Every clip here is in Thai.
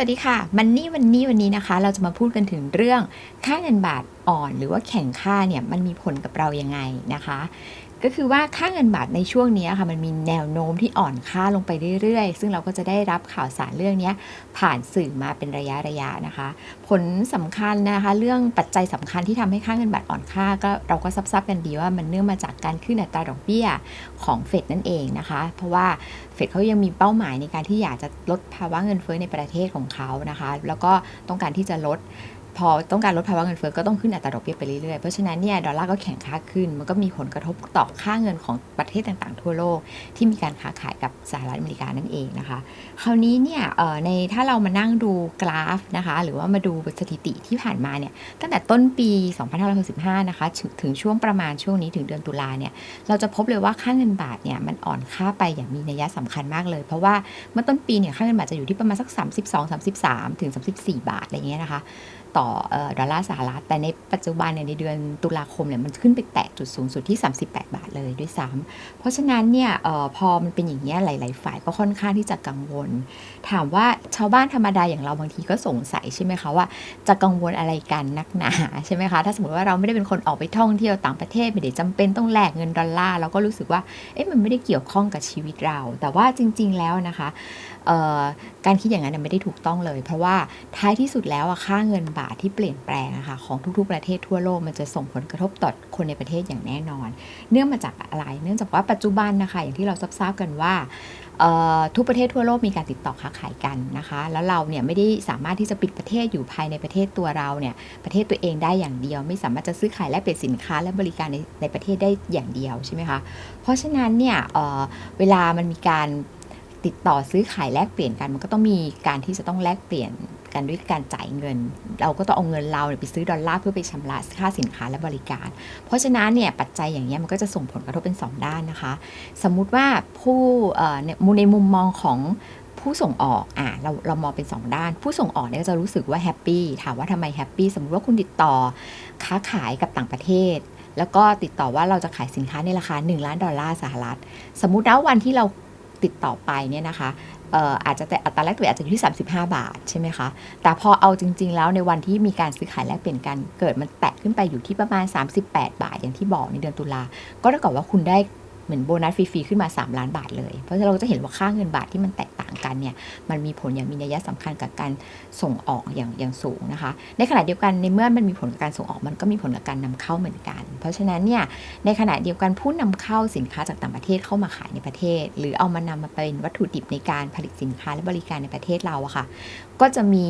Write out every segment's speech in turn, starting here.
สวัสดีค่ะ มันนี่วันนี้วันนี้นะคะ เราจะมาพูดกันถึงเรื่องค่าเงินบาทอ่อน หรือว่าแข่งค่าเนี่ยมันมีผลกับเรายังไงนะคะ ก็คือว่าค่าเงินบาทในช่วงนี้ค่ะมันมีแนวโน้มที่อ่อนค่าลงไปเรื่อยๆ ซึ่งเราก็จะได้รับข่าวสารเรื่องนี้ผ่านสื่อมาเป็นระยะระยะนะคะ ผลสำคัญนะคะเรื่องปัจจัยสำคัญที่ทำให้ค่าเงินบาทอ่อนค่าก็เราก็ซับๆกันดีว่ามันเนื่องมาจากการขึ้นอัตราดอกเบี้ยของเฟดนั่นเองนะคะ เพราะว่าเฟดเขายังมีเป้าหมายในการที่อยากจะลดภาวะเงินเฟ้อในประเทศของเขานะคะ แล้วก็ต้องการที่จะลด พอต้องการลดภาวะเงินเฟ้อก็ต้องขึ้นอัตราดอกเบี้ยไปเรื่อยๆ เพราะฉะนั้นเนี่ยดอลลาร์ก็แข็งค่าขึ้น มันก็มีผลกระทบต่อค่าเงินของประเทศต่างๆ ทั่วโลก ที่มีการค้าขายกับสหรัฐอเมริกานั่นเองนะคะ คราวนี้เนี่ยเอ่อในถ้าเรามานั่งดูกราฟนะคะ หรือว่ามาดูสถิติที่ผ่านมาเนี่ยตั้งแต่ต้นปี 2565 นะคะถึงถึงช่วงประมาณช่วงนี้ถึงเดือนตุลาเนี่ยเราจะพบเลยว่าค่าเงินบาทเนี่ยมันอ่อนค่าไปอย่างมีนัยสำคัญมากเลย เพราะว่าเมื่อต้นปีเนี่ยค่าเงินบาทจะอยู่ที่ประมาณสัก 32 33 ถึง 34 บาทอะไรเงี้ยนะคะต่ออดอลลาร์สหรัฐ แต่ในปัจจุบันเนี่ยในเดือนตุลาคมเนี่ยมันขึ้นไปแตะจุดสูงสุดที่ 38 บาทเลยด้วยซ้ำเพราะฉะนั้นเนี่ยออพอมันเป็นอย่างนี้ยหลาย ๆ ฝ่ายก็ค่อนข้างที่จะกังวล ถามว่าชาวบ้านธรรมดาอย่างเราบางทีก็สงสัยใช่ไหมคะว่าจะกังวลอะไรกันนักหนาใช่ไหมคะถ้าสมมติว่าเราไม่ได้เป็นคนออกไปท่องเที่ยวต่างประเทศไม่ได้จำเป็นต้องแลกเงินดอลลาร์เราก็รู้สึกว่าเอ๊ะมันไม่ได้เกี่ยวข้องกับชีวิตเรา แต่ว่าจริง ๆ แล้วนะคะการคิดอย่างนั้นไม่ได้ถูกต้องเลย เพราะว่าท้ายที่สุดแล้วค่าเงินบาทที่เปลี่ยนแปลงอะค่ะของทุกๆประเทศทั่วโลกมันจะส่งผลกระทบต่อคนในประเทศอย่างแน่นอน เนื่องมาจากอะไร เนื่องจากว่าปัจจุบันนะคะอย่างที่เราทราบกันว่าทุกประเทศทั่วโลกมีการติดต่อค้าขายกันนะคะ แล้วเราเนี่ยไม่ได้สามารถที่จะปิดประเทศอยู่ภายในประเทศตัวเราเนี่ยประเทศตัวเองได้อย่างเดียว ไม่สามารถจะซื้อขายและเปลี่ยนสินค้าและบริการในในประเทศได้อย่างเดียวใช่ไหมคะเพราะฉะนั้นเนี่ยเเวลามันมีการ ติดต่อซื้อขายแลกเปลี่ยนกันมันก็ต้องมีการที่จะต้องแลกเปลี่ยนกันด้วยการจ่ายเงิน เราก็ต้องเอาเงินเราไปซื้อดอลลาร์เพื่อไปชำระค่าสินค้าและบริการ เพราะฉะนั้นเนี่ยปัจจัยอย่างเงี้ยมันก็จะส่งผลกระทบเป็น 2 ด้านนะคะ สมมุติว่าผู้ในในมุมมองของผู้ส่งออกอะเราเรามองเป็น 2 ด้าน ผู้ส่งออกเนี่ยก็จะรู้สึกว่าแฮปปี้ถามว่าทำไมแฮปปี้สมมติว่าคุณติดต่อค้าขายกับต่างประเทศ แล้วก็ติดต่อว่าเราจะขายสินค้าในราคา 1 ล้านดอลลาร์สหรัฐ สมมุติว่าวันที่เรา ติดต่อไปเนี่ยนะคะเอ่ออาจจะแต่อัตราแลกเปลี่ยนอาจจะอยู่ที่ 35 บาทใช่ไหมคะ แต่พอเอาจริง ๆ แล้วในวันที่มีการซื้อขายแลกเปลี่ยนกันเกิดมันแตะขึ้นไปอยู่ที่ประมาณ 38 บาทอย่างที่บอกในเดือนตุลา ก็เท่ากับว่าคุณได้ เหมือนโบนัสฟรีๆขึ้นมา 3 ล้านบาทเลย เพราะฉะนั้นเราจะเห็นว่าค่าเงินบาทที่มันแตกต่างกันเนี่ยมันมีผลอย่างมีนัยสำคัญกับการส่งออกอย่างอย่างสูงนะคะ ในขณะเดียวกันในเมื่อมันมีผลกับการส่งออกมันก็มีผลกับการนำเข้าเหมือนกัน เพราะฉะนั้นเนี่ยในขณะเดียวกันผู้นำเข้าสินค้าจากต่างประเทศเข้ามาขายในประเทศ หรือเอามานำมาเป็นวัตถุดิบในการผลิตสินค้าและบริการในประเทศเราอะค่ะ ก็จะมี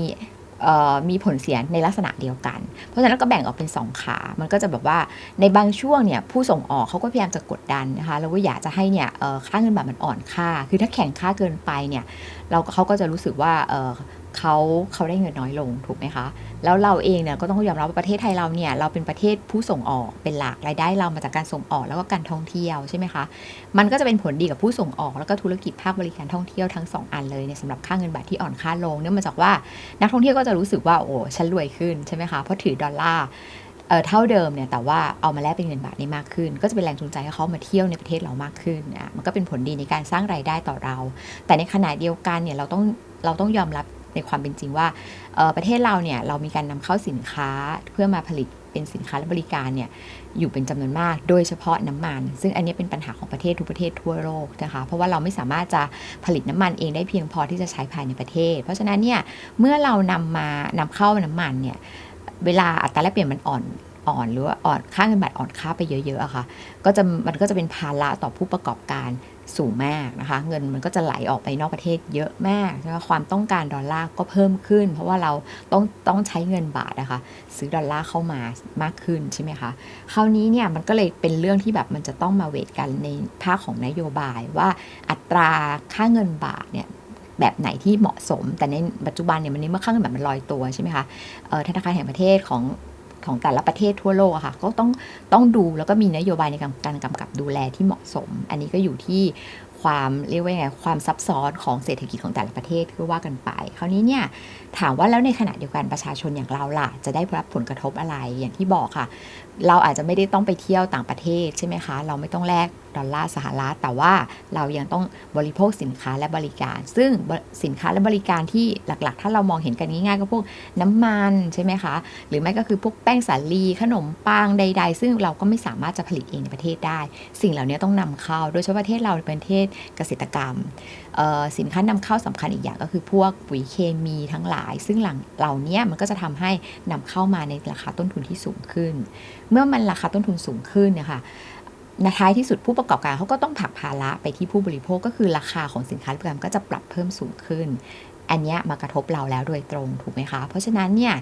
มีผลเสียในลักษณะเดียวกัน เพราะฉะนั้นก็แบ่งออกเป็น 2 ขา มันก็จะแบบว่าในบางช่วงเนี่ยผู้ส่งออกเขาก็พยายามจะกดดันนะคะแล้วก็อยากจะให้เนี่ยค่าเงินบาทมันอ่อนค่า คือถ้าแข่งค่าเกินไปเนี่ยเราเขาก็จะรู้สึกว่า เขาเขาได้เงินน้อยลงถูกไหมคะ แล้วเราเองเนี่ยก็ต้องยอมรับว่าประเทศไทยเราเนี่ยเราเป็นประเทศผู้ส่งออกเป็นหลักรายได้เรามาจากการส่งออกแล้วก็การท่องเที่ยวใช่ไหมคะ มันก็จะเป็นผลดีกับผู้ส่งออก แล้วก็ธุรกิจภาคบริการท่องเที่ยวทั้งสองอันเลยเนี่ยสำหรับค่าเงินบาทที่อ่อนค่าลงเนื่องมาจากว่านักท่องเที่ยวก็จะรู้สึกว่าโอ้ฉันรวยขึ้นใช่ไหมคะเพราะถือดอลลาร์เเท่าเดิมเนี่ยแต่ว่าเอามาแลกเป็นเงินบาทได้มากขึ้น ก็จะเป็นแรงจูงใจให้เขามาเที่ยวในประเทศเรามากขึ้นอะมันก็เป็นผลดีในการสร้างรายได้ต่อเรา แต่ในขณะเดียวกันเนี่ยเราต้องเราต้องยอมรับ ในความเป็นจริงว่าประเทศเราเนี่ยเรามีการนำเข้าสินค้าเพื่อมาผลิตเป็นสินค้าและบริการเนี่ยอยู่เป็นจำนวนมาก โดยเฉพาะน้ำมัน ซึ่งอันนี้เป็นปัญหาของประเทศทุกประเทศทั่วโลกนะคะ เพราะว่าเราไม่สามารถจะผลิตน้ำมันเองได้เพียงพอที่จะใช้ภายในประเทศ เพราะฉะนั้นเนี่ยเมื่อเรานำมานำเข้าน้ำมันเนี่ยเวลาอัตราแลกเปลี่ยนมันอ่อนอ่อนหรือว่าอ่อนค่าเงินบาทอ่อนค่าไปเยอะๆอะค่ะก็จะมันก็จะเป็นภาระต่อผู้ประกอบการ สูงมากนะคะ เงินมันก็จะไหลออกไปนอกประเทศเยอะมากใช่ไหมความต้องการดอลลาร์ก็เพิ่มขึ้น เพราะว่าเราต้องต้องใช้เงินบาทนะคะ ซื้อดอลลาร์เข้ามามากขึ้นใช่ไหมคะคราวนี้เนี่ยมันก็เลยเป็นเรื่องที่แบบมันจะต้องมาเวทกันในภาคของนโยบายว่าอัตราค่าเงินบาทเนี่ยแบบไหนที่เหมาะสม แต่ในปัจจุบันเนี่ยมันนี้เมื่อค่าเงินบาทมันลอยตัวใช่ไหมคะธนาคารแห่งประเทศของ ของแต่ละประเทศทั่วโลกอะค่ะ ก็ต้องต้องดูแล้วก็มีนโยบายในการการกำกับดูแลที่เหมาะสม อันนี้ก็อยู่ที่ ความเรียกว่าไงความซับซ้อนของเศรษฐกิจของแต่ละประเทศก็ว่ากันไป คราวนี้เนี่ยถามว่าแล้วในขณะเดียวกันประชาชนอย่างเราล่ะ จะได้รับผลกระทบอะไรอย่างที่บอกค่ะ เราอาจจะไม่ได้ต้องไปเที่ยวต่างประเทศใช่ไหมคะ เราไม่ต้องแลกดอลลาร์สหรัฐแต่ว่าเรายังต้องบริโภคสินค้าและบริการ ซึ่งสินค้าและบริการที่หลักๆ ถ้าเรามองเห็นกันง่ายๆก็พวกน้ำมันใช่ไหมคะ หรือไม่ก็คือพวกแป้งสาลีขนมปังใด ๆ ซึ่งเราก็ไม่สามารถจะผลิตเองในประเทศได้ สิ่งเหล่านี้ต้องนำเข้าโดยเฉพาะประเทศเราเป็นประเทศเกษตรกรรม สินค้านำเข้าสำคัญอีกอย่างก็คือพวกปุ๋ยเคมีทั้งหลาย ซึ่งหลังเหล่านี้มันก็จะทำให้นำเข้ามาในราคาต้นทุนที่สูงขึ้น เมื่อมันราคาต้นทุนสูงขึ้นเนี่ยค่ะในท้ายที่สุดผู้ประกอบการเขาก็ต้องผลักภาระไปที่ผู้บริโภคก็คือราคาของสินค้าและบริการก็จะปรับเพิ่มสูงขึ้น อันนี้มากระทบเราแล้วโดยตรงถูกไหมคะ เพราะฉะนั้นเนี่ย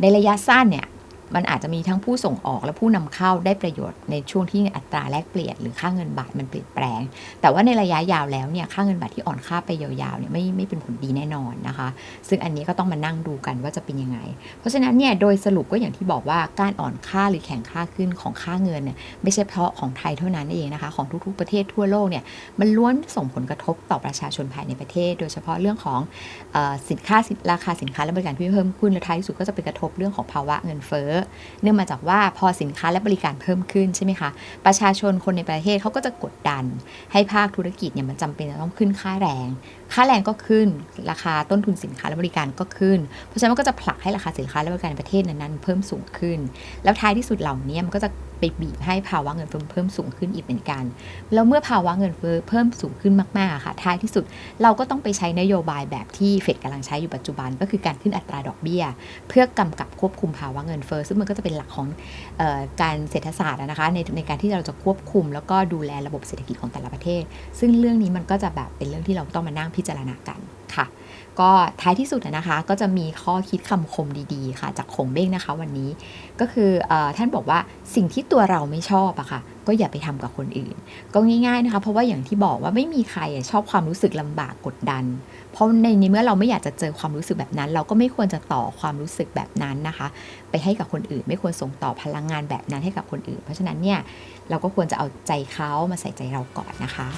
ในระยะสั้นเนี่ย มันอาจจะมีทั้งผู้ส่งออกและผู้นำเข้าได้ประโยชน์ในช่วงที่อัตราแลกเปลี่ยนหรือค่าเงินบาทมันเปลี่ยนแปลง แต่ว่าในระยะยาวแล้วเนี่ยค่าเงินบาทที่อ่อนค่าไปยาวๆเนี่ยไม่ไม่เป็นผลดีแน่นอนนะคะ ซึ่งอันนี้ก็ต้องมานั่งดูกันว่าจะเป็นยังไง เพราะฉะนั้นเนี่ยโดยสรุปก็อย่างที่บอกว่าการอ่อนค่าหรือแข็งค่าขึ้นของค่าเงินเนี่ยไม่ใช่เพราะของไทยเท่านั้นเองนะคะของทุกๆประเทศทั่วโลกเนี่ยมันล้วนส่งผลกระทบต่อประชาชนภายในประเทศ โดยเฉพาะเรื่องของออสินค้าราคาสินค้าและบริการที่เพิ่มขึ้นและท้ายที่สุดก็จะไปกระทบเรื่องของภาวะเงินเฟ้อเนื่องมาจากว่าพอสินค้าและบริการเพิ่มขึ้นใช่ไหมคะ ประชาชนคนในประเทศเขาก็จะกดดัน ให้ภาคธุรกิจเนี่ยมันจำเป็นจะต้องขึ้นค่าแรง ค่าแรงก็ขึ้น ราคาต้นทุนสินค้าและบริการก็ขึ้น เพราะฉะนั้นมันก็จะผลักให้ราคาสินค้าและบริการในประเทศนั้นๆเพิ่มสูงขึ้น แล้วท้ายที่สุดเหล่านี้มันก็จะ ไปบีบให้ภาวะเงินเฟ้อเพิ่มสูงขึ้นอีกเหมือนกัน แล้วเมื่อภาวะเงินเฟ้อเพิ่มสูงขึ้นมากๆค่ะท้ายที่สุดเราก็ต้องไปใช้นโยบายแบบที่เฟดกำลังใช้อยู่ปัจจุบันก็คือการขึ้นอัตราดอกเบี้ย เพื่อกำกับควบคุมภาวะเงินเฟ้อซึ่งมันก็จะเป็นหลักของออการเศรษฐศาสตร์นะคะในในการที่เราจะควบคุม แล้วก็ดูแลระบบเศรษฐกิจของแต่ละประเทศ ซึ่งเรื่องนี้มันก็จะแบบเป็นเรื่องที่เราต้องมานั่งพิจารณากัน ค่ะ ก็ท้ายที่สุดนะคะก็จะมีข้อคิดคำคมดีๆ ค่ะ จากคงเบ้งนะคะวันนี้ก็คืออท่านบอกว่าสิ่งที่ตัวเราไม่ชอบอะค่ะ ก็อย่าไปทำกับคนอื่น ก็ง่ายๆนะคะ เพราะว่าอย่างที่บอกว่าไม่มีใครชอบความรู้สึกลำบากกดดัน เพราะในในเมื่อเราไม่อยากจะเจอความรู้สึกแบบนั้น เราก็ไม่ควรจะต่อความรู้สึกแบบนั้นนะคะ ไปให้กับคนอื่น ไม่ควรส่งต่อพลังงานแบบนั้นให้กับคนอื่น เพราะฉะนั้นเนี่ยเราก็ควรจะเอาใจเขามาใส่ใจเราก่อนนะคะ